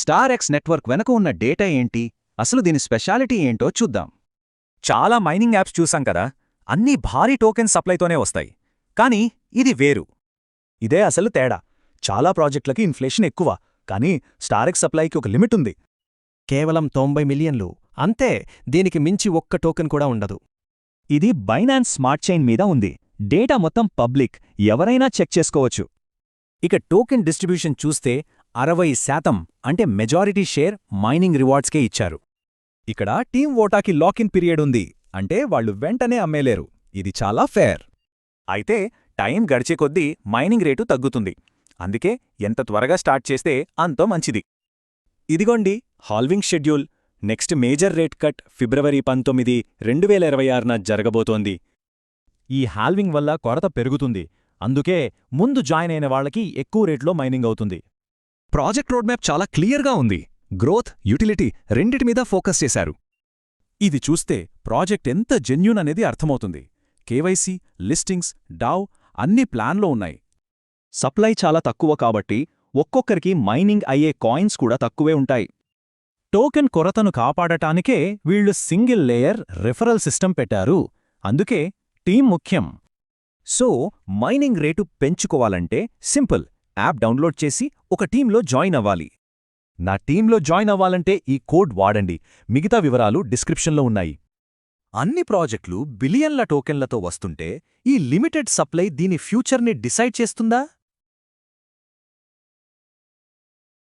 Star X network వెనక ఉన్న data ఏంటి? అసలు దీని స్పెషాలిటీ ఏంటో చూద్దాం. చాలా మైనింగ్ యాప్స్ చూసాం కదా అన్నీ భారీ టోకెన్ సప్లైతోనే వస్తాయి. కానీ ఇది వేరు. ఇదే అసలు తేడా. చాలా ప్రాజెక్టులకి ఇన్ఫ్లేషన్ ఎక్కువ కానీ స్టారెక్ సప్లైకి ఒక లిమిట్ ఉంది. కేవలం తొంభై మిలియన్లు. అంతే దీనికి మించి ఒక్క టోకెన్ కూడా ఉండదు. ఇది బైనాన్స్ స్మార్ట్ చైన్ మీద ఉంది. డేటా మొత్తం పబ్లిక్. ఎవరైనా చెక్ చేసుకోవచ్చు. ఇక టోకెన్ డిస్ట్రిబ్యూషన్ చూస్తే అరవై శాతం అంటే మెజారిటీ షేర్ మైనింగ్ రివార్డ్స్కే ఇచ్చారు. ఇక్కడ టీం ఓటాకి లాకిన్ పీరియడ్ ఉంది అంటే వాళ్ళు వెంటనే అమ్మేలేరు. ఇది చాలా ఫేర్. అయితే టైం గడిచే కొద్దీ మైనింగ్ రేటు తగ్గుతుంది. అందుకే ఎంత త్వరగా స్టార్ట్ చేస్తే అంతో మంచిది. ఇదిగోండి halving schedule. Next major rate cut ఫిబ్రవరి పంతొమ్మిది రెండు వేల ఇరవై ఆరున జరగబోతోంది. ఈ హాల్వింగ్ వల్ల కొరత పెరుగుతుంది. అందుకే ముందు జాయిన్ అయిన వాళ్ళకి ఎక్కువ రేట్లో మైనింగ్ అవుతుంది. ప్రాజెక్ట్ రోడ్ మ్యాప్ చాలా క్లియర్గా ఉంది. గ్రోత్ యూటిలిటీ రెండిటి మీద ఫోకస్ చేశారు. ఇది చూస్తే ప్రాజెక్ట్ ఎంత జెన్యూన్ అనేది అర్థమవుతుంది. కేవైసీ లిస్టింగ్స్ డావ్ అన్ని ప్లాన్లో ఉన్నాయి. సప్లై చాలా తక్కువ కాబట్టి ఒక్కొక్కరికి మైనింగ్ అయ్యే కాయిన్స్ కూడా తక్కువే ఉంటాయి. టోకెన్ కొరతను కాపాడటానికే వీళ్ళు సింగిల్ లేయర్ రెఫరల్ సిస్టమ్ పెట్టారు. అందుకే టీం ముఖ్యం. సో మైనింగ్ రేటు పెంచుకోవాలంటే సింపుల్. యాప్ డౌన్లోడ్ చేసి ఒక టీంలో జాయిన్ అవ్వాలి. నా టీంలో జాయిన్ అవ్వాలంటే ఈ కోడ్ వాడండి. మిగతా వివరాలు డిస్క్రిప్షన్లో ఉన్నాయి. అన్ని ప్రాజెక్టులు బిలియన్ల టోకెన్లతో వస్తుంటే ఈ లిమిటెడ్ సప్లై దీని ఫ్యూచర్ని డిసైడ్ చేస్తుందా?